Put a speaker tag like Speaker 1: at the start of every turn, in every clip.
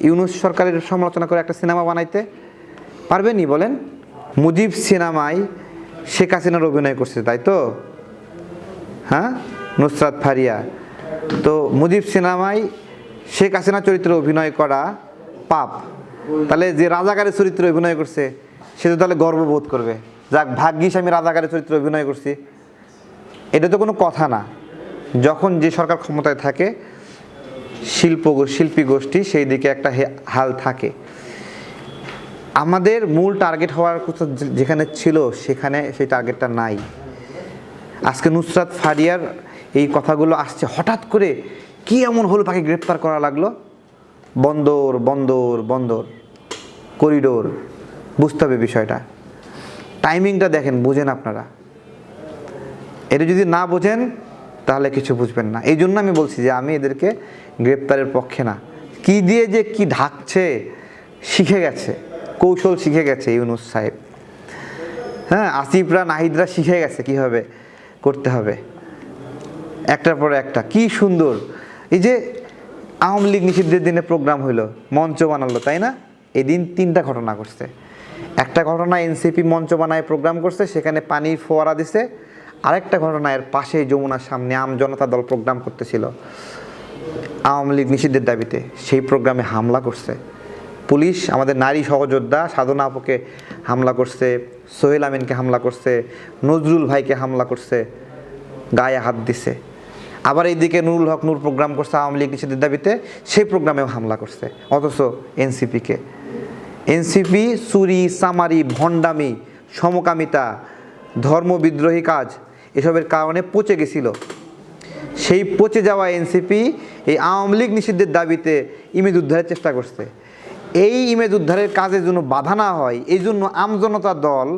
Speaker 1: ইউনুস সরকারের সমালোচনা করে একটা সিনেমা বানাইতে পারবেনি বলেন? মুজিব সিনেমায় শেখ হাসিনার অভিনয় করছে, তাই তো? হ্যাঁ? নুসরাত ফারিয়া। তো মুজিব সিনেমায় শেখ হাসিনা চরিত্রে অভিনয় করা পাপ। তাহলে যে রাজাকারের চরিত্রে অভিনয় করছে, সে তো তাহলে গর্ববোধ করবে। যাক, ভাগ্যিস আমি রাজাকারের চরিত্রে অভিনয় করছি। এটা তো কোনো কথা না। যখন যে সরকার ক্ষমতায় থাকে শিল্প শিল্পী গোষ্ঠী, সেই দিকে একটা হাল থাকে। আমাদের মূল টার্গেট হওয়ার কথা যেখানে ছিল, সেখানে সেই টার্গেটটা নাই। আজকে নুসরাত ফারিয়ার এই কথাগুলো আসছে, হঠাৎ করে কি এমন হলো তাকে গ্রেপ্তার করা লাগল? বন্দর বন্দর বন্দর, করিডোর, বুঝতে হবে বিষয়টা। টাইমিংটা দেখেন, বুঝেন আপনারা। এটা যদি না বোঝেন তাহলে কিছু বুঝবেন না। এই জন্য আমি বলছি যে আমি এদেরকে গ্রেপ্তারের পক্ষে না। কি দিয়ে যে কি ঢাকছে, শিখে গেছে, কৌশল শিখে গেছে ইউনুস সাহেব। হ্যাঁ আসিফরা, নাহিদরা শিখে গেছে কীভাবে করতে হবে। একটার পর একটা, কি সুন্দর। এই যে আওয়ামী লীগ নিষিদ্ধের দিনে প্রোগ্রাম হইল, মঞ্চ বানালো, তাই না? এদিন তিনটা ঘটনা করছে একটা ঘটনা এনসিপি মঞ্চ বানায় প্রোগ্রাম করছে, সেখানে পানির ফোয়ারা দিছে আরেকটা ঘটনা, এর পাশেই যমুনার সামনে আম জনতা দল প্রোগ্রাম করতেছিল। আওয়ামী লীগ নিষিদ্ধের দাবিতে সেই প্রোগ্রামে হামলা করছে। পুলিশ, আমাদের নারী সহযোদ্ধা সাধনা আপুকে হামলা করছে, সোহেল আমিনকে হামলা করছে, নজরুল ভাইকে হামলা করছে, গায়ে হাত দিছে। আবার এইদিকে নুরুল হক নূর প্রোগ্রাম করছে আওয়ামী লীগ নিষিদ্ধের দাবিতে, সেই প্রোগ্রামেও হামলা করছে। অথচ এনসিপিকে। এনসিপি, চুরি সামারি ভণ্ডামি, সমকামিতা, ধর্মবিদ্রোহী কাজ এসবের কারণে পচে গেছিল। সেই পচে যাওয়া এনসিপি এই আওয়ামী লীগ নিষিদ্ধের দাবিতে ইমেজ উদ্ধারের চেষ্টা করছে। এই ইমেজ উদ্ধারের কাজের জন্য বাধা না হয়, এই জন্য আমজনতা দল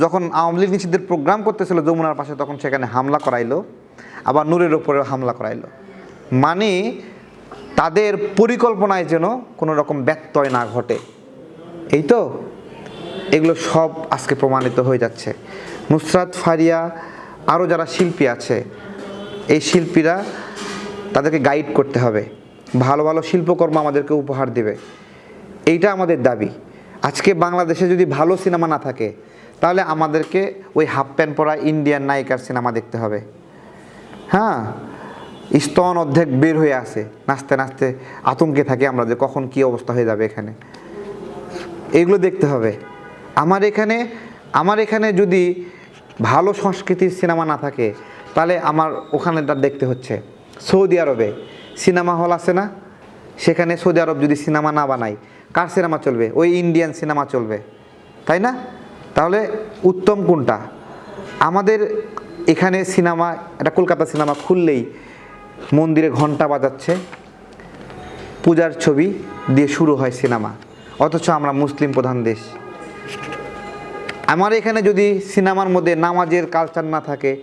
Speaker 1: যখন আওয়ামী লীগ নিষিদ্ধের প্রোগ্রাম করতেছিল যমুনার পাশে, তখন সেখানে হামলা করাইলো, আবার নূরের ওপরেও হামলা করাইলো। মানে তাদের পরিকল্পনায় যেন কোনো রকম ব্যত্যয় না ঘটে। এই তো? এগুলো সব আজকে প্রমাণিত হয়ে যাচ্ছে। নুসরাত ফারিয়া আরও যারা শিল্পী আছে, এই শিল্পীরা তাদেরকে গাইড করতে হবে। ভালো ভালো শিল্পকর্ম আমাদেরকে উপহার দেবে। এইটা আমাদের দাবি। আজকে বাংলাদেশে যদি ভালো সিনেমা না থাকে, তাহলে আমাদেরকে ওই হাফ প্যান্ট পরা ইন্ডিয়ান নায়িকার সিনেমা দেখতে হবে। হ্যাঁ স্তন অর্ধেক বের হয়ে আসে নাচতে নাচতে আতঙ্কে থাকে আমরা যে কখন কি অবস্থা হয়ে যাবে এখানে। এগুলো দেখতে হবে। আমার এখানে আমার এখানে যদি ভালো সংস্কৃতির সিনেমা না থাকে, তাহলে আমার ওখানেটা দেখতে হচ্ছে। সৌদি আরবে সিনেমা হল আছে না? সেখানে সৌদি আরব যদি সিনেমা না বানায়, কার সিনেমা চলবে? ওই ইন্ডিয়ান সিনেমা চলবে। তাই না? তাহলে উত্তম কোনটা? আমাদের এখানে সিনেমা, একটা কলকাতা সিনেমা খুললেই মন্দিরে ঘণ্টা বাজাচ্ছে, পূজার ছবি দিয়ে শুরু হয় সিনেমা। অথচ আমরা মুসলিম প্রধান দেশ। আমার এখানে যদি সিনেমার মধ্যে নামাজের কালচার না থাকে,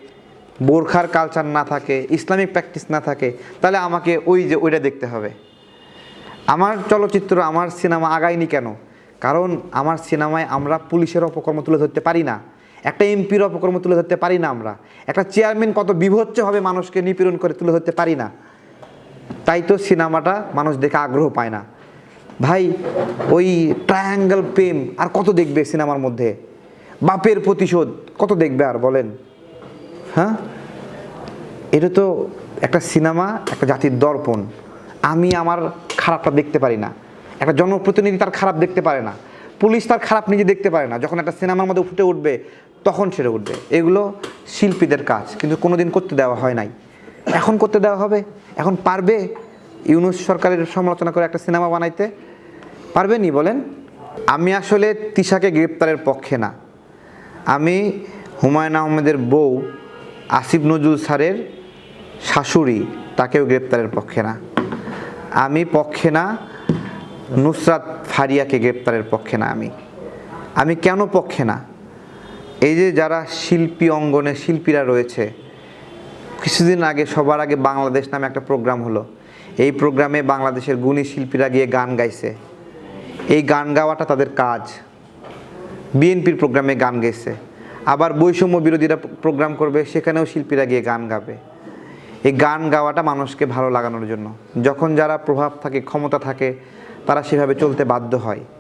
Speaker 1: বোরখার কালচার না থাকে, ইসলামিক প্র্যাকটিস না থাকে, তাহলে আমাকে ওই যে ওইটা দেখতে হবে। আমার চলচ্চিত্র, আমার সিনেমা আগায়নি কেন? কারণ আমার সিনেমায় আমরা পুলিশের অপকর্ম তুলে ধরতে পারি না। একটা এমপির অপকর্ম তুলে ধরতে পারি না আমরা। একটা চেয়ারম্যান কত বিভৎসভাবে মানুষকে নিপীড়ন করে তুলে ধরতে পারি না। তাই তো সিনেমাটা মানুষ দেখে আগ্রহ পায় না। ভাই, ওই ট্রায়াঙ্গেল প্রেম আর কত দেখবে সিনেমার মধ্যে? বাপের প্রতিশোধ, কত দেখবে আর বলেন? হ্যাঁ? এটা তো একটা সিনেমা, একটা জাতির দর্পণ। আমি আমার খারাপটা দেখতে পারি না। একটা জনপ্রতিনিধি তার খারাপ দেখতে পারে না। পুলিশ তার খারাপ নিজে দেখতে পারে না। যখন একটা সিনেমার মধ্যে ফুটে উঠবে, তখন সেরে উঠবে। এগুলো শিল্পীদের কাজ, কিন্তু কোনোদিন করতে দেওয়া হয় নাই। এখন করতে দেওয়া হবে? এখন পারবে ইউনুস সরকারের সমালোচনা করে একটা সিনেমা বানাইতে? পারবেনি বলেন? আমি আসলে তিশাকে গ্রেপ্তারের পক্ষে না। আমি হুমায়ুন আহমেদের বউ আসিফ নজরুল স্যারের শাশুড়ি, তাকেও গ্রেপ্তারের পক্ষে না। আমি পক্ষে না, নুসরাত ফারিয়াকে গ্রেপ্তারের পক্ষে না আমি। আমি কেন পক্ষে না? এই যে যারা শিল্পী অঙ্গনে শিল্পীরা রয়েছে, কিছুদিন আগে, সবার আগে বাংলাদেশ নামে একটা প্রোগ্রাম হলো। এই প্রোগ্রামে বাংলাদেশের গুণী শিল্পীরা গিয়ে গান গাইছে। এই গান গাওয়াটা তাদের কাজ। বিএনপির প্রোগ্রামে গান গেছে। আবার বৈষম্য বিরোধীরা প্রোগ্রাম করবে, সেখানেও শিল্পীরা গিয়ে গান গাবে। এই গান গাওয়াটা মানুষকে ভালো লাগানোর জন্য। যখন যারা প্রভাব থাকে, ক্ষমতা থাকে, তারা সেভাবে চলতে বাধ্য হয়।